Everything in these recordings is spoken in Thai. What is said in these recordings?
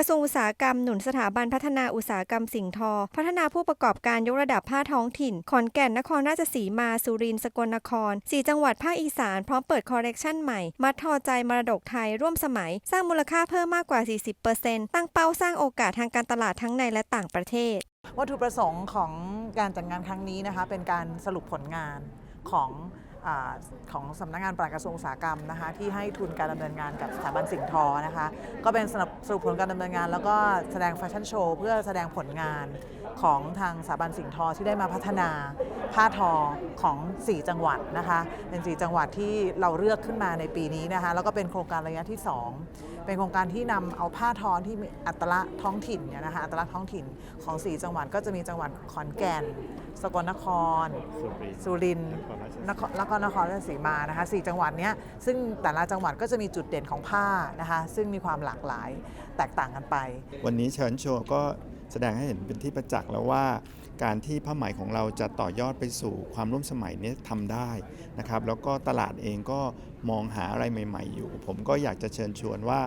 กระทรวงอุตสาหกรรมหนุนสถาบันพัฒนาอุตสาหกรรมสิ่งทอ พัฒนาผู้ประกอบการยกระดับผ้าท้องถิ่น ขอนแก่นนครราชสีมา สุรินทร์สกลนคร 4 จังหวัดภาคอีสานพร้อมเปิดคอลเลกชันใหม่มัดทอใจมรดกไทยร่วมสมัย สร้างมูลค่าเพิ่มมากกว่า 40%ตั้งเป้าสร้างโอกาสทางการตลาดทั้งในและต่างประเทศ วัตถุประสงค์ของการจัดงานครั้งนี้นะคะเป็นการสรุปผลงานของของสำนักงานปลัดกระทรวงอุตสาหกรรมนะคะที่ให้ทุนการดำเนินงานกับสถาบันสิ่งทอนะคะก็เป็นสรุปสรุปผลการดำเนินงาน แล้วก็แสดงแฟชั่นโชว์เพื่อแสดงผลงานของทางสถาบันสิ่งทอที่ได้มาพัฒนาผ้าทอของ 4 จังหวัดนะคะเป็น4จังหวัดที่เราเลือกขึ้นมาในปีนี้นะคะแล้วก็เป็นโครงการระยะที่ 2 เป็นโครงการที่นำเอาผ้าทอที่มีอัตลักษณ์ท้องถิ่นเนี่ยนะคะอัตลักษณ์ท้องถิ่นของ 4 จังหวัดก็จะมีจังหวัดขอนแก่น สกลนคร สุรินทร์นครแล้วก็นครราชสีมานะคะสี่จังหวัดนี้ซึ่งแต่ละจังหวัดก็จะมีจุดเด่นของผ้านะคะซึ่งมีความหลากหลายแตกต่างกันไป วันนี้เชิญโชว์ก็แสดงให้เห็นเป็นที่ประจักษ์แล้วว่า การที่ผ้าไหมของเราจะต่อยอดไปสู่ความร่วมสมัยนี้ทำได้นะครับแล้วก็ตลาดเองก็มองหาอะไรใหม่ ๆ อยู่ ผมก็อยากจะเชิญชวนว่า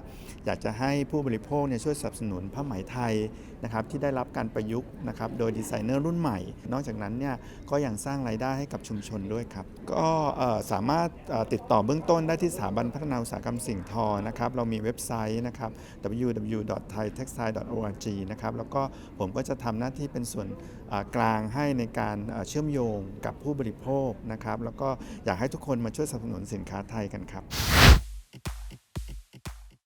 อยากจะให้ผู้บริโภคเนี่ยช่วยสนับสนุนผ้าไหมไทยนะครับที่ได้รับการประยุกต์นะครับโดยดีไซเนอร์รุ่นใหม่ นอกจากนั้นเนี่ยก็ยังสร้างรายได้ให้กับชุมชนด้วยครับ ก็สามารถติดต่อเบื้องต้นได้ที่สถาบันพัฒนาอุตสาหกรรมสิ่งทอนะครับเรามีเว็บไซต์นะครับ www.thaitextile.org นะครับแล้วก็ผมก็จะทำหน้าที่เป็นส่วนกลางให้ในการเชื่อมโยงกับผู้บริโภคนะครับแล้วก็อยากให้ทุกคนมาช่วยสนับสนุนสินค้าไทยกันครับ